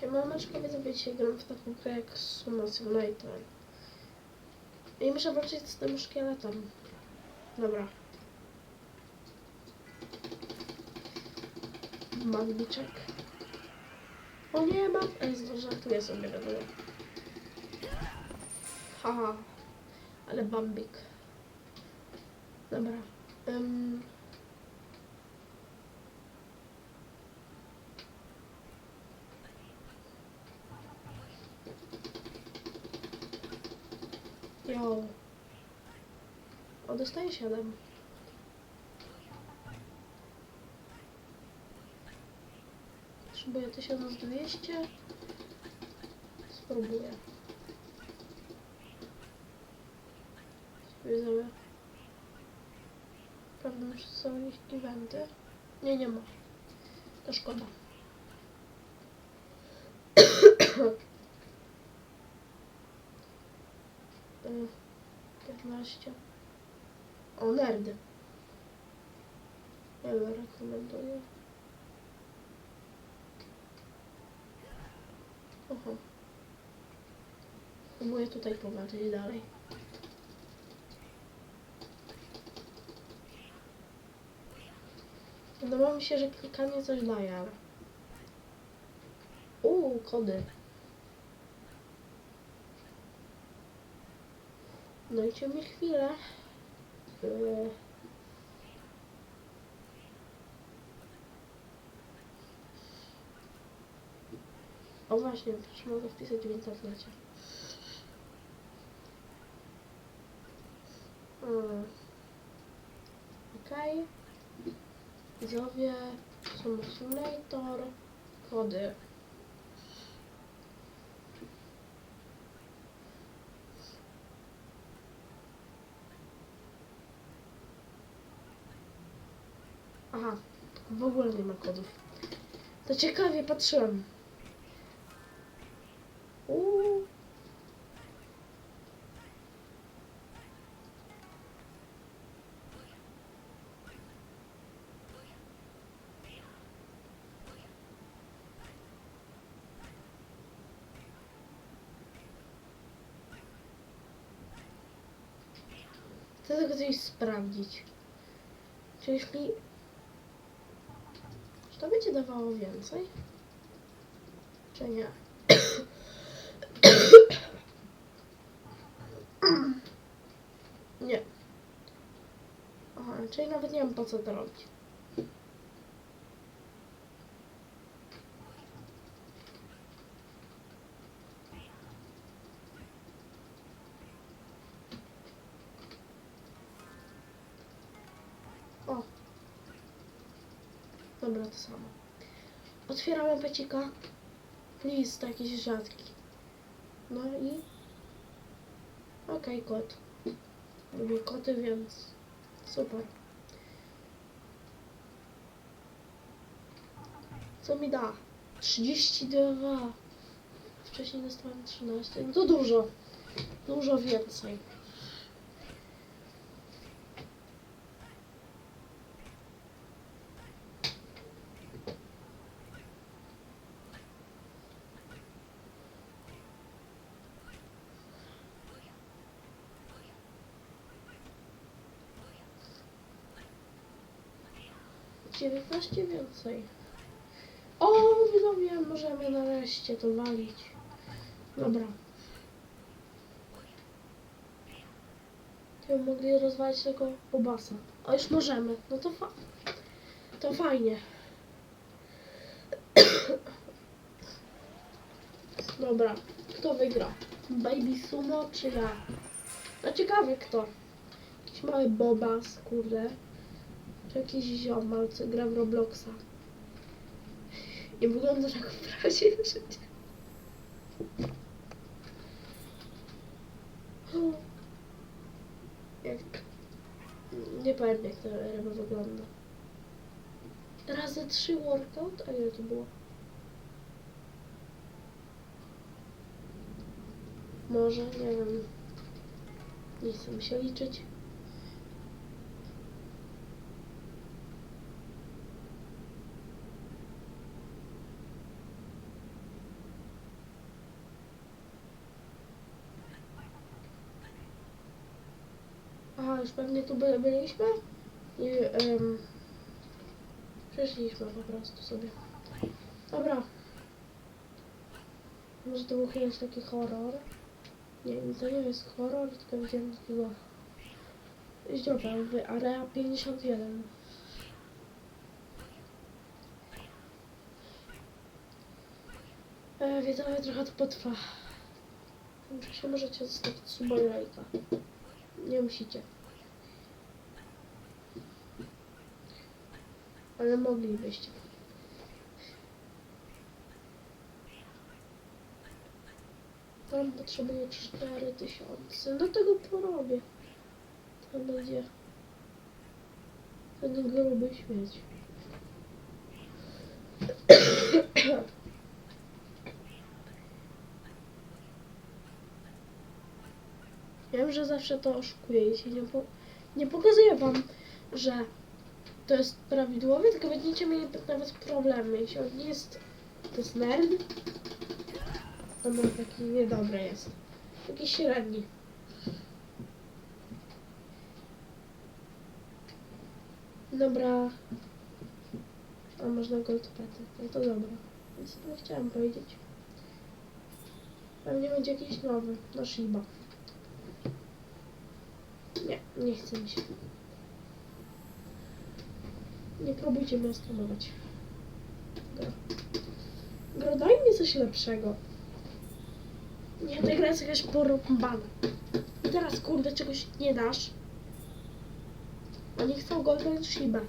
Siemaneczko, widzę, dzisiaj gram w taką grę jak Suma Simulator. I muszę walczyć z tym szkieletem. Dobra. Magniczek. O nie, mam... Ej, żartuję sobie, wiadomo. Haha. Ale bambik. Dobra. Um, Jo. O, dostaję 7. Potrzebuję 1200. Spróbuję. Widzowie. Pewnie już są jakieś eventy. Nie, nie ma. To szkoda. 15. O, nerdy. Ja go rekomenduję. Oho. Próbuję tutaj powalczyć dalej. Wydawało mi się, że klikanie coś daje, ale... Uuu, kody. Dajcie mi chwilę. Yy. O właśnie, też mogę wpisać w internecie. Mm. Okej. Są simulator, kody. Aha, w ogóle nie ma kodów. To ciekawie patrzyłem. Uuu. Chcę tylko coś sprawdzić. Czy jeśli... To będzie dawało więcej? Czy nie? Nie. Aha, czyli nawet nie wiem po co to robić. O. Dobra, to samo. Otwieramy pecika. List jakiś rzadki. No i... Okej, kot. Lubię koty, więc super. Co mi da? 32. Wcześniej dostałem 13. No to dużo. Dużo więcej. Dziewiętnaście więcej. O, widzowie, możemy nareszcie to walić. Dobra. Ja mogli rozwalić tego bobasa. A już możemy. No to fa to fajnie. Dobra. Kto wygra? Baby Sumo czy ja? No ciekawie kto. Jakiś mały bobas, kurde. Jakiś ziomal, co gra w Robloxa. Nie wyglądasz jak w prawdziwym życiu. Jak... Nie powiem jak ta ryba wygląda. Razy trzy workout? A ile to było? Może, nie wiem. Nie chcę się liczyć. już pewnie tu by, byliśmy i um, przeszliśmy po prostu sobie. Dobra. Może to był kiedyś taki horror? Nie, to nie jest horror, tylko widziałem takiego źródła w Area 51. E, widzowie, trochę to potrwa. Oczywiście możecie zostawić suba lajka. Nie musicie. Ale moglibyście. Tam potrzebuję 4000. Do tego porobię. To będzie ten gruby śmieć. Wiem, że zawsze to oszukuję i się nie, po, nie pokazuję wam, że to jest prawidłowe, tylko będziecie mieli nawet problemy. Jeśli on jest, to jest nerd, może taki niedobry jest. Taki średni. Dobra. A można goldpety. No to dobra. Więc nie chciałam powiedzieć. Pewnie będzie jakiś nowy. No Shiba. Nie, nie chce mi się. Nie próbujcie mnie skamować. Gra, daj mi coś lepszego. Nie, ta gra jest jakaś porąbana. I teraz, kurde, czegoś nie dasz. Oni chcą Golden Shiba.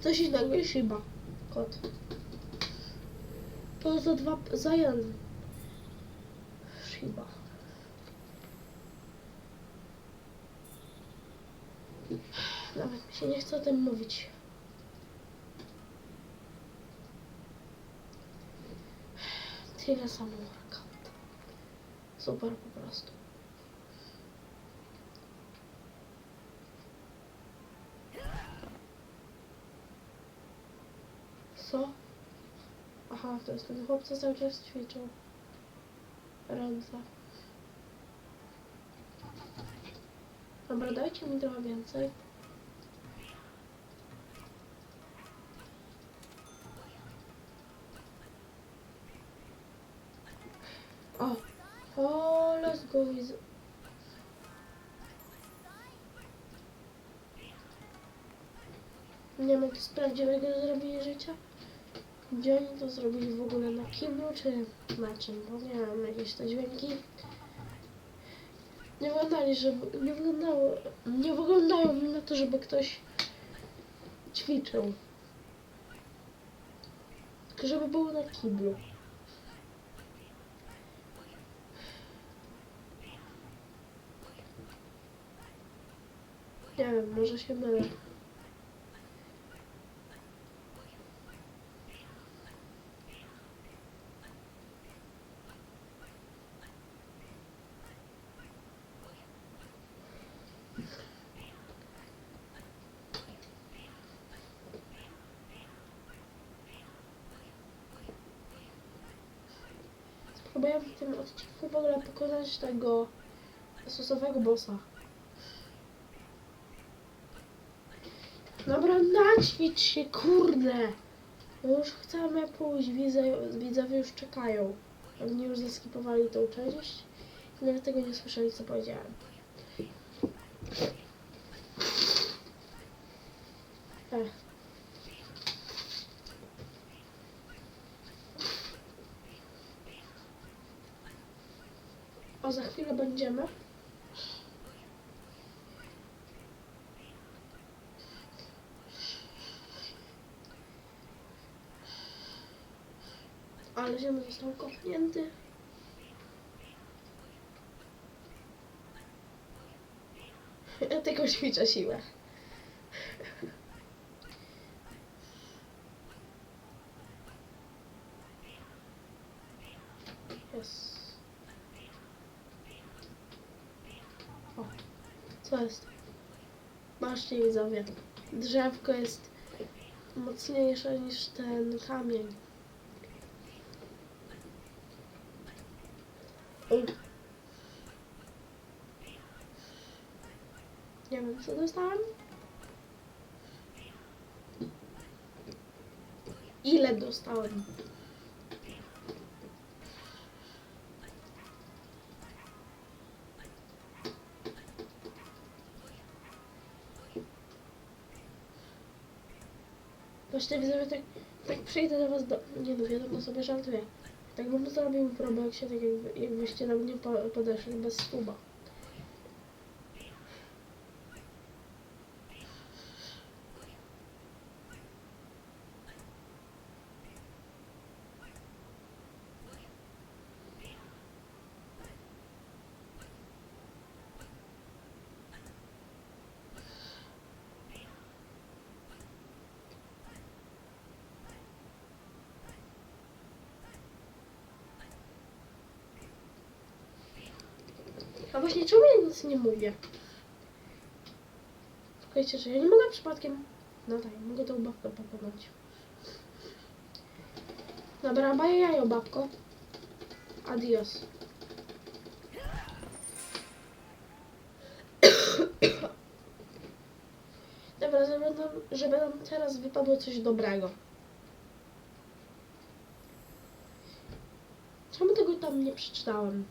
Coś innego i Shiba. Kot. To za dwa, za jeden. Shiba. Nawet mi się nie chce o tym mówić. Tyle samo. Super po prostu. Co? Aha, to jest ten chłopca cały czas ćwiczył. Ręce. Dobra, dajcie mi trochę więcej. O! O, let's go with... Nie wiem, jak z prawdziwego zrobili życia. Gdzie oni to zrobili w ogóle na kiblu, czy na czym? Bo nie wiem, jakieś te dźwięki. Nie wyglądali, żeby. Nie wyglądało. Nie wyglądają na to, żeby ktoś ćwiczył. Tylko żeby było na kiblu. Nie wiem, może się mylę. Spróbuję w tym odcinku w ogóle pokonać tego sosowego bossa. Dobra, naćwicz się, kurde! No już chcemy pójść, widzowie już czekają. Oni już zaskipowali tą część i nawet tego nie słyszeli, co powiedziałem. Ech. Za chwilę będziemy. Ale ziemi został kopnięty. Ja tylko ćwiczę siłę. Jest. Co jest? Patrzcie widzowie, drzewko jest mocniejsze niż ten kamień. Nie wiem, co dostałem. Ile dostałem? Właśnie widzę, tak, tak przyjdę do was do... Nie no, wiadomo sobie żartuję. Tak bym zrobił w Robloxie, tak jakby, jakbyście na mnie po, podeszli bez suba. A właśnie czemu ja nic nie mówię? Słuchajcie, że ja nie mogę przypadkiem... No tak, mogę tą babkę pokonać. Dobra, baję jajo, babko. Adios. Dobra, żeby nam, żeby nam teraz wypadło coś dobrego. Czemu tego tam nie przeczytałem?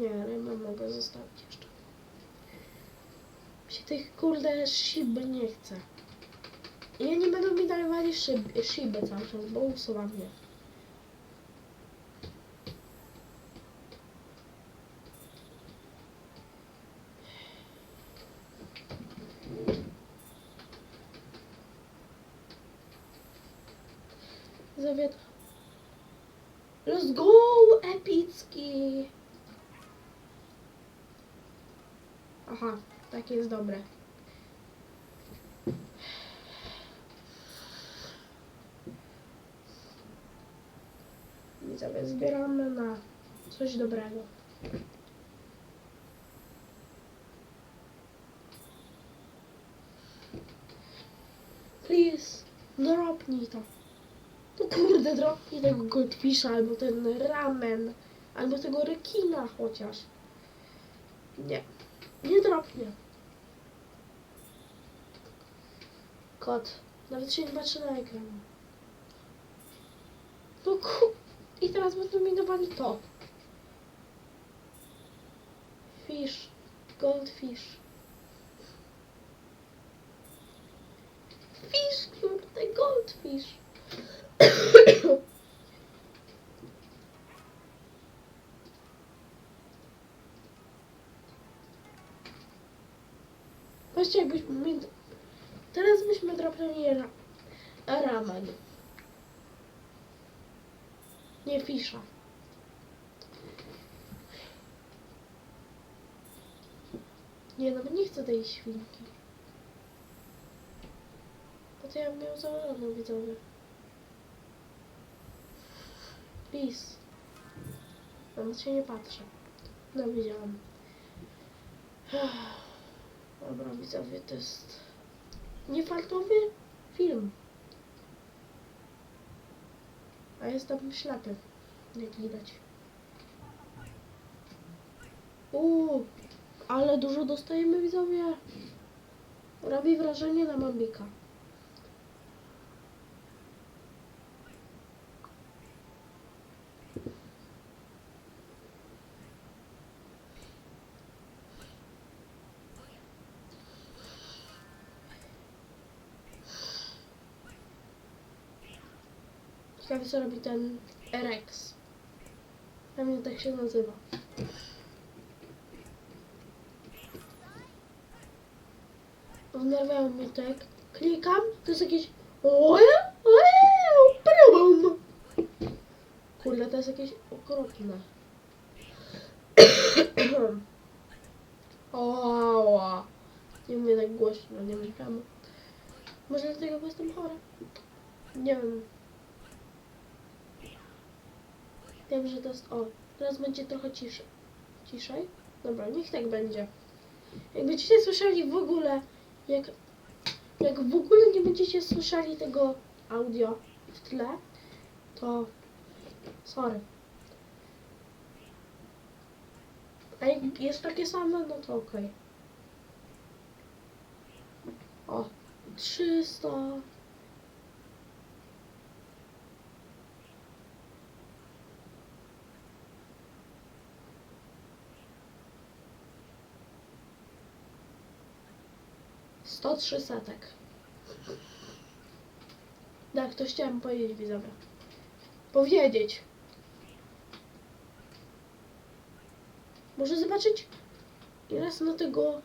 Nie, ryma mogę zostawić jeszcze. Mi się tych kurde szyb nie chce. I oni będą mi dawali szyb, szyby cały czas, bo usuwam je. Zawiat. Let's go, epicki! Aha, takie jest dobre. Widzowie, zbieramy na coś dobrego. Please, dropnij to. To kurde, dropnij tego goldfisha, albo ten ramen, albo tego rekina chociaż. Nie. Nie dropnie. Kot. Nawet się nie patrzy na ekran. No ku... I teraz będą mi dawali to. Fish. Goldfish. Fish, kurde, goldfish. Teraz byśmy dropnęli ra... ramen. Nie fisza. Nie no, nie chcę tej świnki. Bo to ja bym miał założoną widzowie. Please. Nawet się nie patrzę. No widziałam. Dobra, widzowie, to jest niefartowy film. A jestem ślepy, jak widać. Uuu, ale dużo dostajemy, widzowie. Robi wrażenie na Mambika. Ciekawe co robi ten Rex. Pewnie tak się nazywa. Wnerwiają mnie tak. Klikam, to jest jakieś... Kurde, to jest jakieś okropne. Oła. Nie mówię tak głośno, nie wiem czemu. Może dlatego, bo jestem chora. Nie wiem. Wiem, że to jest... O, teraz będzie trochę ciszej. Ciszej? Dobra, niech tak będzie. Jak będziecie słyszeli w ogóle... Jak, jak w ogóle nie będziecie słyszeli tego audio w tle, to... Sorry. A jak jest takie same, no to okej. Okay. O, 300... Sto trzy setek. Tak, to chciałem powiedzieć widzowie. Powiedzieć. Może zobaczyć ile na tego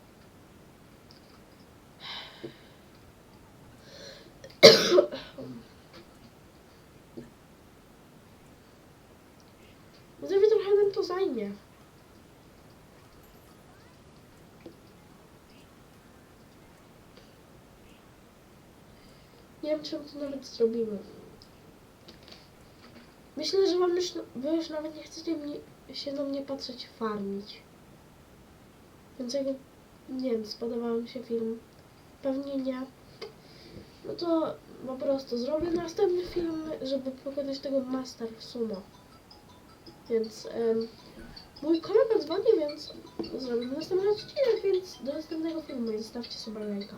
Widzowie trochę nam to zajmie. Nie wiem, czy to nawet zrobimy. Myślę, że wam już, wy już nawet nie chcecie mnie, się na mnie patrzeć farmić. Więc jak, nie wiem, spodobał mi się film, pewnie nie, no to po prostu zrobię następny film, żeby pokazać tego Master w sumo. Więc em, mój kolega dzwoni, więc zrobimy następny odcinek, więc do następnego filmu i zostawcie sobie lajka.